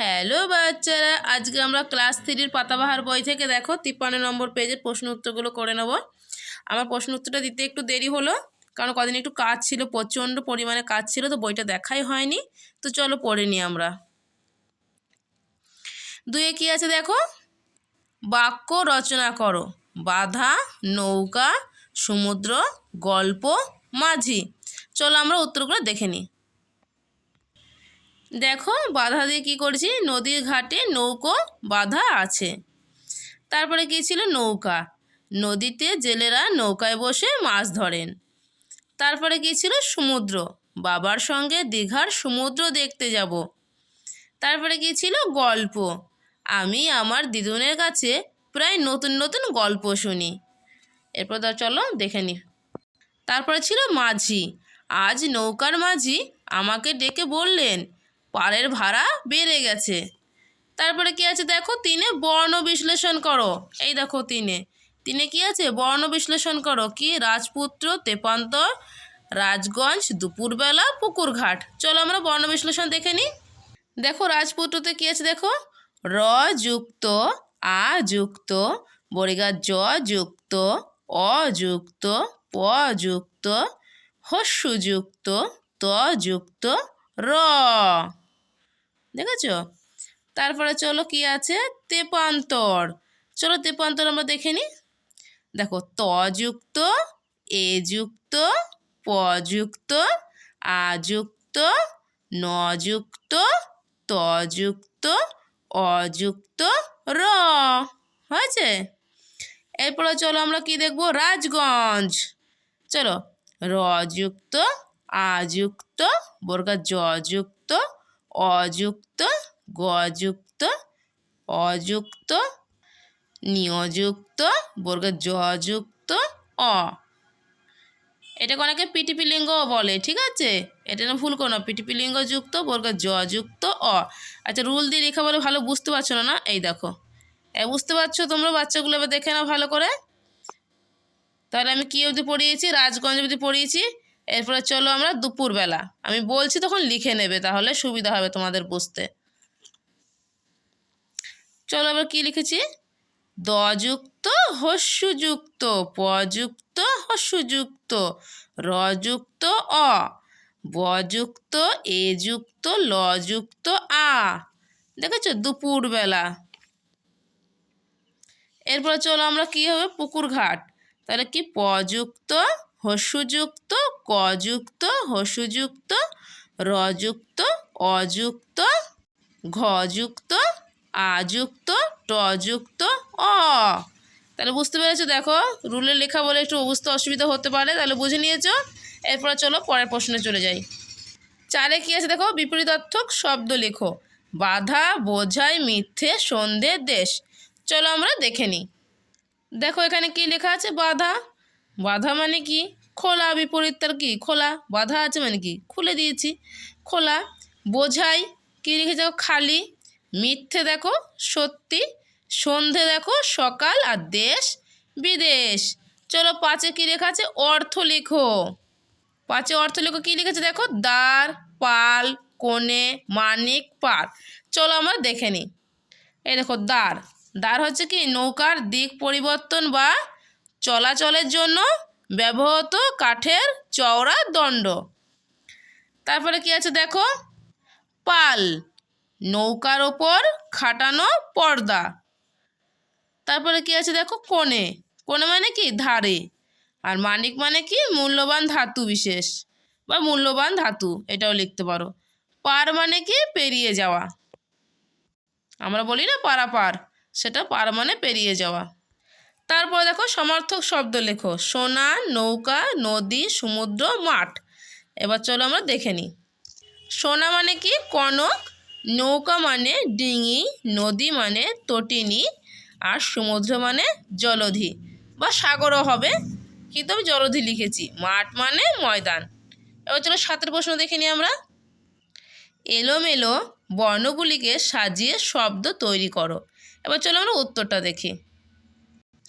Hello বাচ্চারা, আজকে আমরা ক্লাস থ্রির পাতাবাহার বই থেকে দেখো তিপ্পান্ন নম্বর পেজের প্রশ্ন উত্তরগুলো করে নেব। আমার প্রশ্ন উত্তরটা দিতে একটু দেরি হলো, কারণ কদিন একটু কাজ ছিল, প্রচণ্ড পরিমাণে কাজ ছিল, তো বইটা দেখাই হয়নি। তো চলো পড়ে নিই আমরা। দুয়ে কি আছে দেখো? বাক্য রচনা করো, বাধা, নৌকা, সমুদ্র, গল্প, মাঝি। চলো আমরা উত্তরগুলো দেখে নিই। দেখো বাধা দিয়ে কী করছি? নদীর ঘাটে নৌকো বাধা আছে। তারপরে কী ছিল? নৌকা। নদীতে জেলেরা নৌকায় বসে মাছ ধরেন। তারপরে কী ছিল? সমুদ্র। বাবার সঙ্গে দীঘার সমুদ্র দেখতে যাব। তারপরে কী ছিল? গল্প। আমি আমার দিদুনের কাছে প্রায় নতুন নতুন গল্প শুনি। এরপর তো চলো দেখে নি। তারপরে ছিল মাঝি। আজ নৌকার মাঝি আমাকে ডেকে বললেন পাড়ের ভাড়া বেড়ে গেছে। তারপরে কি আছে দেখো? তিনে বর্ণ বিশ্লেষণ করো। এই দেখো তিনে। তিনে কি আছে? বর্ণ বিশ্লেষণ করো। কি? রাজপুত্র, তেপান্তর, রাজগঞ্জ, দুপুরবেলা, পুকুরঘাট। চলো আমরা বর্ণ বিশ্লেষণ দেখে নিই। দেখো রাজপুত্রতে কি আছে দেখো? র যুক্ত, আ যুক্ত বরিগা জ যুক্ত অযুক্ত যুক্ত, প যুক্ত হস্যু ত যুক্ত, র। দেখেছ? তারপরে চলো কি আছে? তেপান্তর। চলো তেপান্তর আমরা দেখে নিই দেখো ত যুক্ত এ যুক্ত প যুক্ত আ যুক্ত ন যুক্ত ত যুক্ত অযুক্ত, র। হয়েছে? এরপরে চলো আমরা কি দেখব? রাজগঞ্জ। চলো র যুক্ত আ যুক্ত বর্গা জ যুক্ত অযুক্ত, গযুক্ত, অযুক্ত নিয়যুক্ত বর্গ যুক্ত অ। এটাকে অনেকে পিটিপি লিঙ্গও বলে, ঠিক আছে? এটা না ভুল করো না পিটিপি লিঙ্গ যুক্ত বর্গ যুক্ত অ। আচ্ছা রুল দিয়ে লেখা বলে ভালো বুঝতে পারছ না না? এই দেখো। এ বুঝতে পারছ তোমরা বাচ্চাগুলো এবার দেখে নাও ভালো করে? তাহলে আমি কী অবধি পড়িয়েছি? রাজগঞ্জ অবধি পড়িয়েছি? এরপরে চলো আমরা দুপুরবেলা। আমি বলছি তখন লিখে নেবে, তাহলে সুবিধা হবে তোমাদের বুঝতে। চলো এবার কী লিখেছি? দযুক্ত হস্যযুক্ত, পযুক্ত হস্যযুক্ত, রযুক্ত অ, বযুক্ত এ যুক্ত লযুক্ত আ। দেখেছ? দুপুরবেলা। এরপরে চলো আমরা কী হবে? পুকুর ঘাট। তাহলে কি? পযুক্ত হস্যযুক্ত কযুক্ত হস্যযুক্ত রযুক্ত, অযুক্ত, ঘযুক্ত, আযুক্ত, টযুক্ত, অ। তাহলে বুঝতে পেরেছ? দেখো, রুলের লেখা বলে একটু বুঝতে অসুবিধা হতে পারে, তাহলে বুঝে নিয়েছো? এরপরে চলো পরের প্রশ্নে চলে যাই। চারে কী আছে দেখো? বিপরীতার্থক শব্দ লেখো। বাধা, বোঝাই, মিথ্যে সন্ধে দেশ। চলো আমরা দেখে নিই। দেখো এখানে কি লেখা আছে? বাধা। বাধা মানে কি? খোলা বিপরীত তার কি? খোলা। বাধা আছে মানে কি? খুলে দিয়েছি। খোলা। বোঝাই। কী লিখে দেখো খালি। মিথ্যে দেখো, সত্যি। সন্ধে দেখো, সকাল আর দেশ বিদেশ। চলো পাঁচে কী লেখা আছে? অর্থ লেখো। পাঁচে অর্থ লেখো, কী লিখেছে দেখো, দ্বার, পাল, কোণে, মানিক পার চলো আমরা দেখে নিই এই দেখো, দ্বার। দ্বার হচ্ছে কি? নৌকার দিক পরিবর্তন বা চলাচলের জন্য ব্যবহৃত কাঠের চওড়া দণ্ড। তারপরে কি আছে দেখো? পাল, নৌকার ওপর খাটানো পর্দা। তারপরে কি আছে দেখো? কোণে। কোণে মানে কি? ধারে। আর মানিক মানে কি? মূল্যবান ধাতু বিশেষ। বা মূল্যবান ধাতু, এটাও লিখতে পারো। পার মানে কি? পেরিয়ে যাওয়া। আমরা বলি না পারাপার, সেটা পার মানে পেরিয়ে যাওয়া। তারপর দেখো সমর্থক শব্দ লেখো। সোনা, নৌকা, নদী, সমুদ্র, মাঠ। এবার চলো আমরা দেখে নিই। সোনা মানে কি? কনক, নৌকা মানে ডিঙি, নদী মানে তটিনী, আর সমুদ্র মানে জলধি বা সাগরও হবে, কিন্তু আমি জলধি লিখেছি। মাঠ মানে ময়দান। এবার চলো সাতের প্রশ্ন দেখে নিই আমরা। এলোমেলো বর্ণগুলিকে সাজিয়ে শব্দ তৈরি করো। এবার চলো আমরা উত্তরটা দেখি।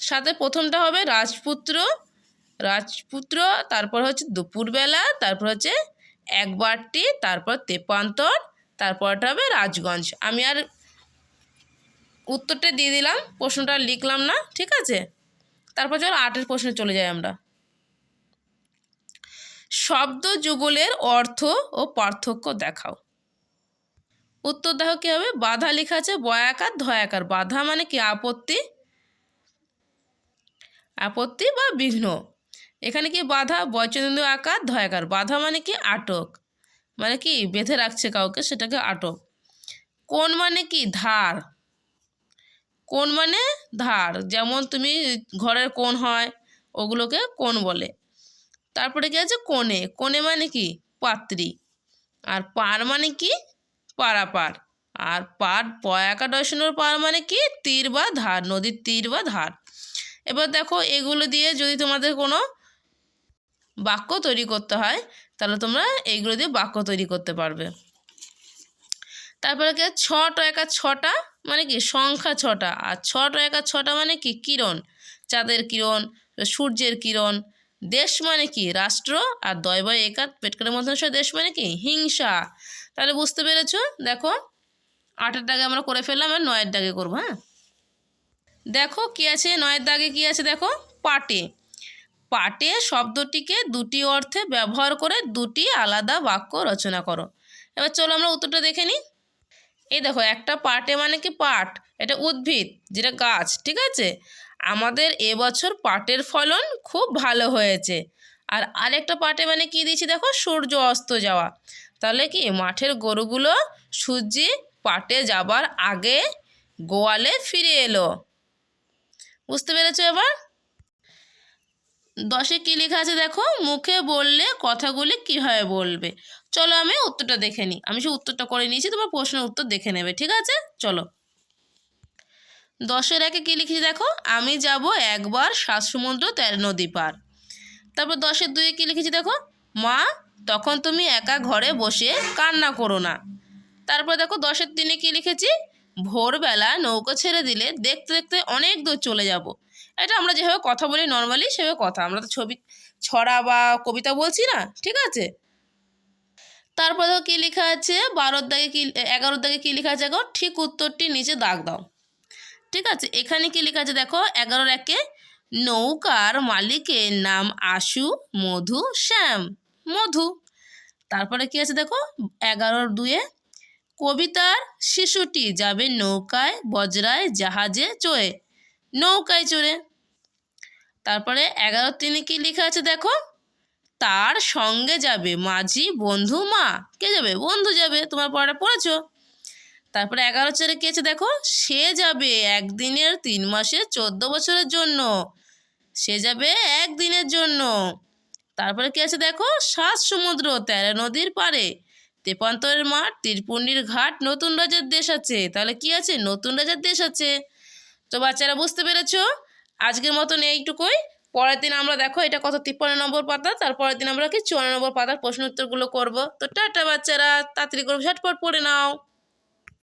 সাথে প্রথমটা হবে রাজপুত্র রাজপুত্র, তারপর হচ্ছে দুপুরবেলা, তারপর হচ্ছে একবারটি, তারপর তেপান্তর, তারপরটা হবে রাজগঞ্জ। আমি আর উত্তরটা দিয়ে দিলাম, প্রশ্নটা লিখলাম না, ঠিক আছে? তারপর চলো আটের প্রশ্নে চলে যাই আমরা। শব্দ যুগলের অর্থ ও পার্থক্য দেখাও। উত্তর দেখো কী হবে? বাধা লেখা আছে বয়াকার, ধয়াকার। বাধা মানে কি? আপত্তি। আপত্তি বা বিঘ্ন? এখানে কি বাধা বচনেন্দ্র আকার ধয়াকার বাধা মানে কি আটক? মানে কি বেঁধে রাখছে কাউকে, সেটাকে আটক। কোন মানে কি ধার? কোন মানে ধার? যেমন তুমি ঘরের কোণ হয়, ওগুলোকে কোন বলে। তারপরে কি আছে? কোণে। কোণে মানে কি? পাত্রী। আর পার মানে কি? পারাপার। আর পার পয়াকা ডয়সনের পার মানে কি? তীর বা ধার, নদীর তীর বা ধার। এবার দেখো এগুলো দিয়ে যদি তোমাদের কোনো বাক্য তৈরি করতে হয়, তাহলে তোমরা এইগুলো দিয়ে বাক্য তৈরি করতে পারবে। তারপরে কি? ছট একা ছটা মানে কি? সংখ্যা ছটা। আর ছটা একা ছটা মানে কি? কিরণ। চাঁদের কিরণ, সূর্যের কিরণ। দেশ মানে কি? রাষ্ট্র। আর দয় বয় একাত পেটকারের মতন দেশ মানে কি? হিংসা। তাহলে বুঝতে পেরেছ? দেখো, আটের দাগে আমরা করে ফেললাম আর নয়ের দাগে করব হ্যাঁ? দেখো কি আছে, নয়ের দাগে কি আছে দেখো? পাটে। পাটে শব্দটিকে দুটি অর্থে ব্যবহার করে দুটি আলাদা বাক্য রচনা করো। এবার চলো আমরা উত্তরটা দেখে নিই। এই দেখো, একটা পাটে মানে কি পাট? এটা উদ্ভিদ, যেটা গাছ, ঠিক আছে? আমাদের এবছর পাটের ফলন খুব ভালো হয়েছে। আর আরেকটা পাটে মানে কি দিয়েছি দেখো? সূর্য অস্ত যাওয়া। তাহলে কি, মাঠের গরুগুলো সূর্যি পাটে যাবার আগে গোয়ালে ফিরে এলো। বুঝতে পেরেছ এবার? দশে কী লেখা আছে দেখো? মুখে বললে কথাগুলি কীভাবে বলবে? চলো আমি উত্তরটা দেখে নিই। আমি সে উত্তরটা করে নিয়েছি, তোমার প্রশ্নের উত্তর দেখে নেবে, ঠিক আছে? চলো। দশের একে কী লিখেছি দেখো? আমি যাব একবার সাত সমুদ্র তেরো নদী পার। তারপর দশের দুয়ে কী লিখেছি দেখো? মা, তখন তুমি একা ঘরে বসে কান্না করো না। তারপর দেখো দশের দিনে কী লিখেছি? ভোরবেলা নৌকো ছেড়ে দিলে দেখতে দেখতে অনেক দূর চলে যাব। এটা আমরা যেভাবে কথা বলি নর্মালি সেভাবে কথা। আমরা তো ছবি ছড়া বা কবিতা বলছি না, ঠিক আছে? তারপর দেখো কী লেখা আছে? বারোর দাগে কী, এগারোর দাগে কী লেখা আছে দেখো? ঠিক উত্তরটি নিচে দাগ দাও। ঠিক আছে? এখানে কী লেখা আছে দেখো? এগারোর একে নৌকার মালিকের নাম আশু, মধু, শ্যাম, মধু। তারপরে কি আছে দেখো? এগারোর দুয়ে কবিতার শিশুটি যাবে নৌকায়, বজরায়, জাহাজে চড়ে। নৌকায় চড়ে। তারপরে এগারো তিনি কি লেখা আছে দেখো? তার সঙ্গে যাবে মাঝি, বন্ধু, মা। কে যাবে? বন্ধু যাবে। তোমার পড়াটা পড়েছো? তারপরে এগারো চারে কে আছে দেখো? সে যাবে একদিনের তিন মাসে চোদ্দ বছরের জন্য। সে যাবে একদিনের জন্য। তারপরে কি আছে দেখো? সাত সমুদ্র তেরো নদীর পারে তেপান্তরের মাঠ তীরপুণ্ডির ঘাট, নতুন রাজার দেশ আছে। তাহলে কি আছে? নতুন রাজার দেশ আছে। তো বাচ্চারা বুঝতে পেরেছ? আজকের মতন এইটুকুই। পরের দিন আমরা দেখো, এটা কত তিপ্পান্ন নম্বর পাতা। তারপরের দিন আমরা কি চুয়ান্ন নম্বর পাতার প্রশ্ন উত্তরগুলো করব। তো টাটা বাচ্চারা, তাড়াতাড়ি করে ঝটপট পড়ে নাও।